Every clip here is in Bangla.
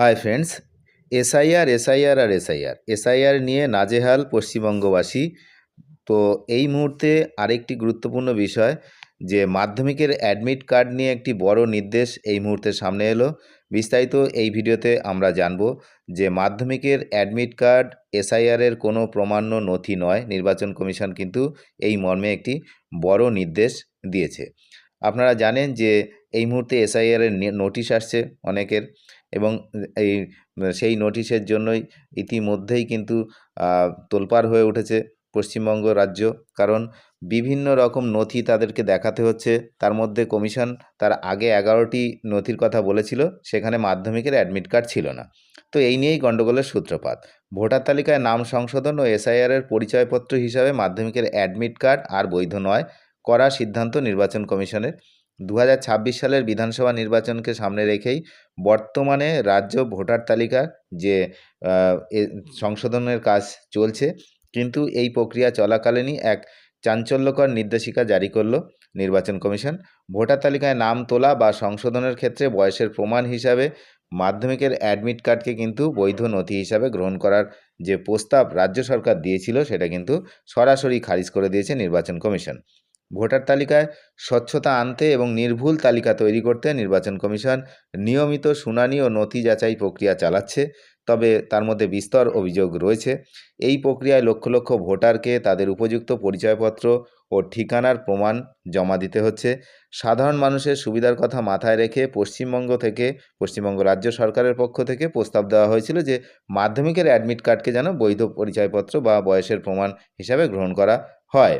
হাই ফ্রেন্ডস এসআইআর এসআইআর আর এসআইআর এসআইআর নিয়ে নাজেহাল পশ্চিমবঙ্গবাসী, তো এই মুহূর্তে আরেকটি গুরুত্বপূর্ণ বিষয়, যে মাধ্যমিকের অ্যাডমিট কার্ড নিয়ে একটি বড় নির্দেশ এই মুহূর্তে সামনে এলো। বিস্তারিত এই ভিডিওতে আমরা জানব যে মাধ্যমিকের অ্যাডমিট কার্ড এসআইআরের কোনো প্রমাণ্য নথি নয়, নির্বাচন কমিশন কিন্তু এই মর্মে একটি বড় নির্দেশ দিয়েছে। আপনারা জানেন যে এই মুহূর্তে এসআইআরের নোটিশ আসছে অনেকের। এবং এই সেই নোটিশের জন্যই ইতিমধ্যেই কিন্তু তোলপাড় হয়ে উঠেছে পশ্চিমবঙ্গ রাজ্য। কারণ বিভিন্ন রকম নথি তাদেরকে দেখাতে হচ্ছে। তার মধ্যে কমিশন তার আগে এগারোটি নথির কথা বলেছিল, সেখানে মাধ্যমিকের অ্যাডমিট কার্ড ছিল না। তো এই নিয়েই গণ্ডগোলের সূত্রপাত। ভোটার তালিকায় নাম সংশোধন ও এসআইআরের পরিচয়পত্র হিসাবে মাধ্যমিকের অ্যাডমিট কার্ড আর বৈধ নয় করা সিদ্ধান্ত নির্বাচন কমিশনের। দু হাজার ছাব্বিশ সালের বিধানসভা নির্বাচনকে সামনে রেখেই বর্তমানে রাজ্য ভোটার তালিকা যে সংশোধনের কাজ চলছে, কিন্তু এই প্রক্রিয়া চলাকালীনই এক চাঞ্চল্যকর নির্দেশিকা জারি করল নির্বাচন কমিশন। ভোটার তালিকায় নাম তোলা বা সংশোধনের ক্ষেত্রে বয়সের প্রমাণ হিসাবে মাধ্যমিকের অ্যাডমিট কার্ডকে কিন্তু বৈধ নথি হিসাবে গ্রহণ করার যে প্রস্তাব রাজ্য সরকার দিয়েছিল, সেটা কিন্তু সরাসরি খারিজ করে দিয়েছে নির্বাচন কমিশন। ভোটার তালিকায় স্বচ্ছতা আনতে এবং নির্ভুল তালিকা তৈরি করতে নির্বাচন কমিশন নিয়মিত শুনানি ও নথি যাচাই প্রক্রিয়া চালাচ্ছে, তবে তার মধ্যে বিস্তর অভিযোগ রয়েছে। এই প্রক্রিয়ায় লক্ষ লক্ষ ভোটারকে তাদের উপযুক্ত পরিচয়পত্র ও ঠিকানার প্রমাণ জমা দিতে হচ্ছে। সাধারণ মানুষের সুবিধার কথা মাথায় রেখে পশ্চিমবঙ্গ থেকে, পশ্চিমবঙ্গ রাজ্য সরকারের পক্ষ থেকে প্রস্তাব দেওয়া হয়েছিল যে মাধ্যমিকের অ্যাডমিট কার্ডকে যেন বৈধ পরিচয়পত্র বা বয়সের প্রমাণ হিসাবে গ্রহণ করা হয়।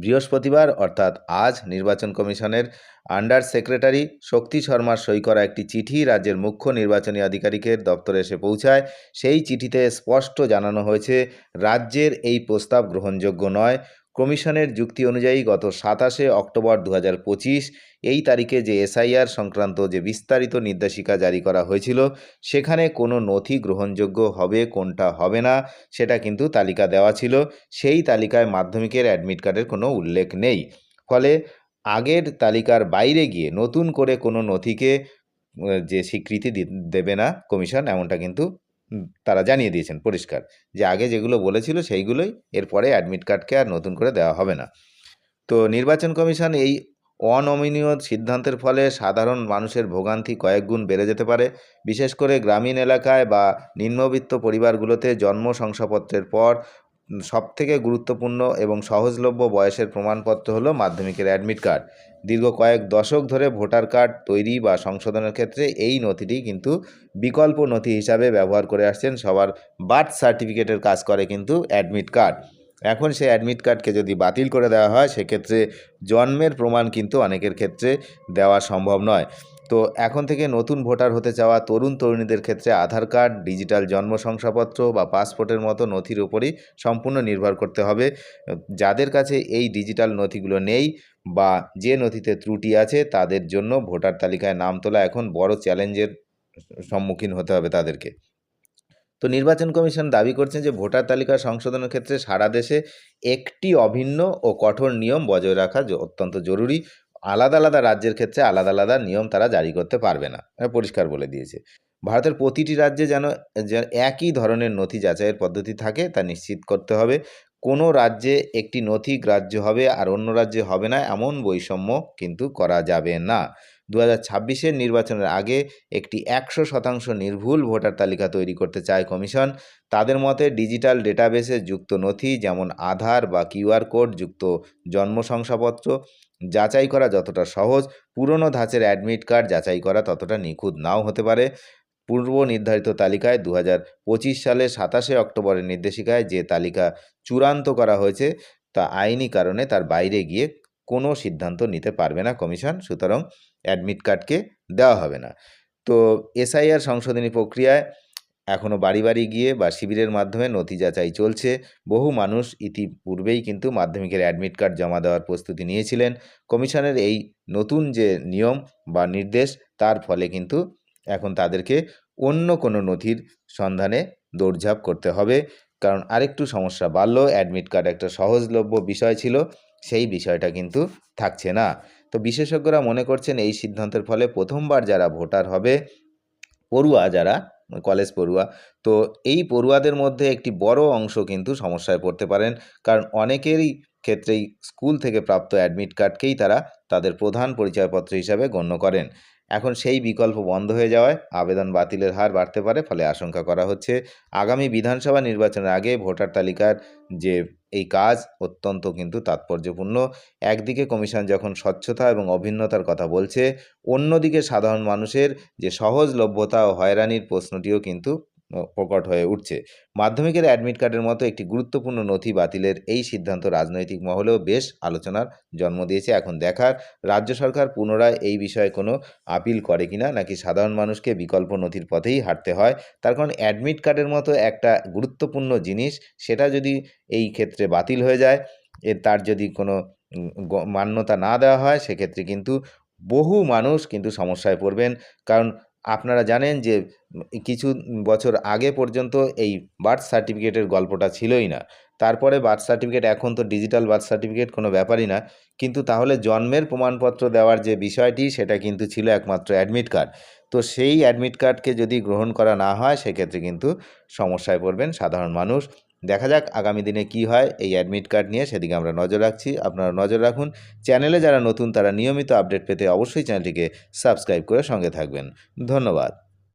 বৃহস্পতিবার, অর্থাৎ আজ, নির্বাচন কমিশনের আন্ডার সেক্রেটারি শক্তি শর্মার সই করা একটি চিঠি রাজ্যের মুখ্য নির্বাচনী আধিকারিকের দপ্তরে এসে পৌঁছায়। সেই চিঠিতে স্পষ্ট জানানো হয়েছে, রাজ্যের এই প্রস্তাব গ্রহণযোগ্য নয়। কমিশনের যুক্তি অনুযায়ী গত সাতাশে অক্টোবর দু হাজার পঁচিশ, এই তারিখে যে এসআইআর সংক্রান্ত যে বিস্তারিত নির্দেশিকা জারি করা হয়েছিল, সেখানে কোনো নথি গ্রহণযোগ্য হবে, কোনটা হবে না, সেটা কিন্তু তালিকা দেওয়া ছিল। সেই তালিকায় মাধ্যমিকের অ্যাডমিট কার্ডের কোনো উল্লেখ নেই। ফলে আগের তালিকার বাইরে গিয়ে নতুন করে কোনো নথিকে যে স্বীকৃতি দেবে না কমিশন, এমনটা কিন্তু তারা জানিয়ে দিয়েছেন পরিষ্কার যে আগে যেগুলো বলেছিল সেইগুলোই এরপরে অ্যাডমিট কার্ডকে আর নতুন করে দেওয়া হবে না। তো নির্বাচন কমিশন এই অনমনীয় সিদ্ধান্তের ফলে সাধারণ মানুষের ভোগান্তি কয়েকগুণ বেড়ে যেতে পারে। বিশেষ করে গ্রামীণ এলাকায় বা নিম্নবিত্ত পরিবারগুলোতে জন্ম শংসাপত্রের পর সবথেকে গুরুত্বপূর্ণ এবং সহজলভ্য বয়সের প্রমাণপত্র হলো মাধ্যমিকের অ্যাডমিট কার্ড দীর্ঘ কয়েক দশক ধরে ভোটার কার্ড তৈরি বা সংশোধনের ক্ষেত্রে এই নথিটি কিন্তু বিকল্প নথি হিসাবে ব্যবহার করে আসছেন। সবার বার্থ সার্টিফিকেটের কাজ করে কিন্তু অ্যাডমিট কার্ড এখন সেই অ্যাডমিট কার্ডকে যদি বাতিল করে দেওয়া হয়, সেক্ষেত্রে জন্মের প্রমাণ কিন্তু অনেকের ক্ষেত্রে দেওয়া সম্ভব নয়। তো এখন থেকে নতুন ভোটার হতে চাওয়া তরুণ তরুণীদের ক্ষেত্রে আধার কার্ড, ডিজিটাল জন্ম শংসাপত্র বা পাসপোর্টের মতো নথির উপরই সম্পূর্ণ নির্ভর করতে হবে। যাদের কাছে এই ডিজিটাল নথিগুলো নেই বা যে নথিতে ত্রুটি আছে তাদের জন্য ভোটার তালিকায় নাম তোলা এখন বড় চ্যালেঞ্জের সম্মুখীন হতে হবে তাদেরকে। তো নির্বাচন কমিশন দাবি করছেন যে ভোটার তালিকা সংশোধনের ক্ষেত্রে সারা দেশে একটি অভিন্ন ও কঠোর নিয়ম বজায় রাখা অত্যন্ত জরুরি। আলাদা আলাদা রাজ্যের ক্ষেত্রে আলাদা আলাদা নিয়ম তারা জারি করতে পারবে না। পরিষ্কার বলে দিয়েছে। ভারতের প্রতিটি রাজ্যে যেন একই ধরনের নথি যাচাইয়ের পদ্ধতি থাকে, তা নিশ্চিত করতে হবে। কোনো রাজ্যে একটি নথি গ্রাহ্য হবে আর অন্য রাজ্যে হবে না এমন বৈষম্য কিন্তু করা যাবে না। দু হাজার নির্বাচনের আগে একটি একশো শতাংশ নির্ভুল ভোটার তালিকা তৈরি করতে চায় কমিশন। তাদের মতে ডিজিটাল ডেটাবেসে যুক্ত নথি যেমন আধার বা কিউআর কোড, যুক্ত জন্ম শংসাপত্র যাচাই করা যতটা সহজ, পুরনো ধাঁচের অ্যাডমিট কার্ড যাচাই করা ততটা নিখুঁত নাও হতে পারে। পূর্ব নির্ধারিত তালিকায় দু হাজার পঁচিশ সালে সাতাশে অক্টোবরের নির্দেশিকায় যে তালিকা চূড়ান্ত করা হয়েছে, তা আইনি কারণে তার বাইরে গিয়ে কোনো সিদ্ধান্ত নিতে পারবে না কমিশন, সুতরাং অ্যাডমিট কার্ডকে দেওয়া হবে না। তো এসআইআর সংশোধনী প্রক্রিয়ায় এখনও বাড়ি বাড়ি গিয়ে বা শিবিরের মাধ্যমে নথি যাচাই চলছে। বহু মানুষ ইতিপূর্বেই কিন্তু মাধ্যমিকের অ্যাডমিট কার্ড জমা দেওয়ার প্রস্তুতি নিয়েছিলেন। কমিশনের এই নতুন যে নিয়ম বা নির্দেশ, তার ফলে কিন্তু এখন তাদেরকে অন্য কোনো নথির সন্ধানে দৌড়ঝাঁপ করতে হবে। কারণ আরেকটু সমস্যা বাড়লো অ্যাডমিট কার্ড একটা সহজলভ্য বিষয় ছিল, সেই বিষয়টা কিন্তু থাকছে না। তো বিশেষজ্ঞরা মনে করছেন, এই সিদ্ধান্তের ফলে প্রথমবার যারা ভোটার হবে, পড়ুয়া যারা কলেজ পড়ুয়া। তো এই পড়ুয়াদের মধ্যে একটি বড় অংশ কিন্তু সমস্যায় পড়তে পারেন। কারণ অনেকেরই ক্ষেত্রেই স্কুল থেকে প্রাপ্ত অ্যাডমিট কার্ডকেই তারা তাদের প্রধান পরিচয়পত্র হিসাবে গণ্য করেন। এখন সেই বিকল্প বন্ধ হয়ে যাওয়ায় আবেদন বাতিলের হার বাড়তে পারে, ফলে আশঙ্কা করা হচ্ছে আগামী বিধানসভা নির্বাচনের আগে ভোটার তালিকার যে এই কাজ অত্যন্ত কিন্তু তাৎপর্যপূর্ণ। একদিকে কমিশন যখন স্বচ্ছতা এবং অভিন্নতার কথা বলছে, অন্যদিকে সাধারণ মানুষের যে সহজলভ্যতা ও হয়রানির প্রশ্নটিও কিন্তু প্রকট হয়ে উঠছে। মাধ্যমিকের অ্যাডমিট কার্ডের মতো একটি গুরুত্বপূর্ণ নথি বাতিলের এই সিদ্ধান্ত রাজনৈতিক মহলেও বেশ আলোচনার জন্ম দিয়েছে। এখন দেখার, রাজ্য সরকার পুনরায় এই বিষয়ে কোনো আপিল করে কিনা নাকি সাধারণ মানুষকে বিকল্প নথির পথেই হাঁটতে হয়, তার কারণ অ্যাডমিট কার্ডের মতো একটা গুরুত্বপূর্ণ জিনিস, সেটা যদি এই ক্ষেত্রে বাতিল হয়ে যায়, এ তার যদি কোনো মান্যতা না দেওয়া হয়, সেক্ষেত্রে কিন্তু বহু মানুষ কিন্তু সমস্যায় পড়বেন। কারণ আপনারা জানেন যে কিছু বছর আগে পর্যন্ত এই বার্থ সার্টিফিকেটের গল্পটা ছিলই না। তারপরে বার্থ সার্টিফিকেট, এখন তো ডিজিটাল বার্থ সার্টিফিকেট কোনো ব্যাপারই না। কিন্তু তাহলে জন্মের প্রমাণপত্র দেওয়ার যে বিষয়টি, সেটা কিন্তু ছিল একমাত্র অ্যাডমিট কার্ড। তো সেই অ্যাডমিট কার্ডকে যদি গ্রহণ করা না হয়, সেক্ষেত্রে কিন্তু সমস্যায় পড়বেন সাধারণ মানুষ। দেখা যাক আগামী দিনে কি হয়। এই অ্যাডমিট কার্ড নিয়ে সেদিকে আমরা নজর রাখছি। আপনারা নজর রাখুন। চ্যানেলে যারা নতুন, তারা নিয়মিত আপডেট পেতে অবশ্যই চ্যানেলটিকে সাবস্ক্রাইব করে সঙ্গে থাকবেন। ধন্যবাদ।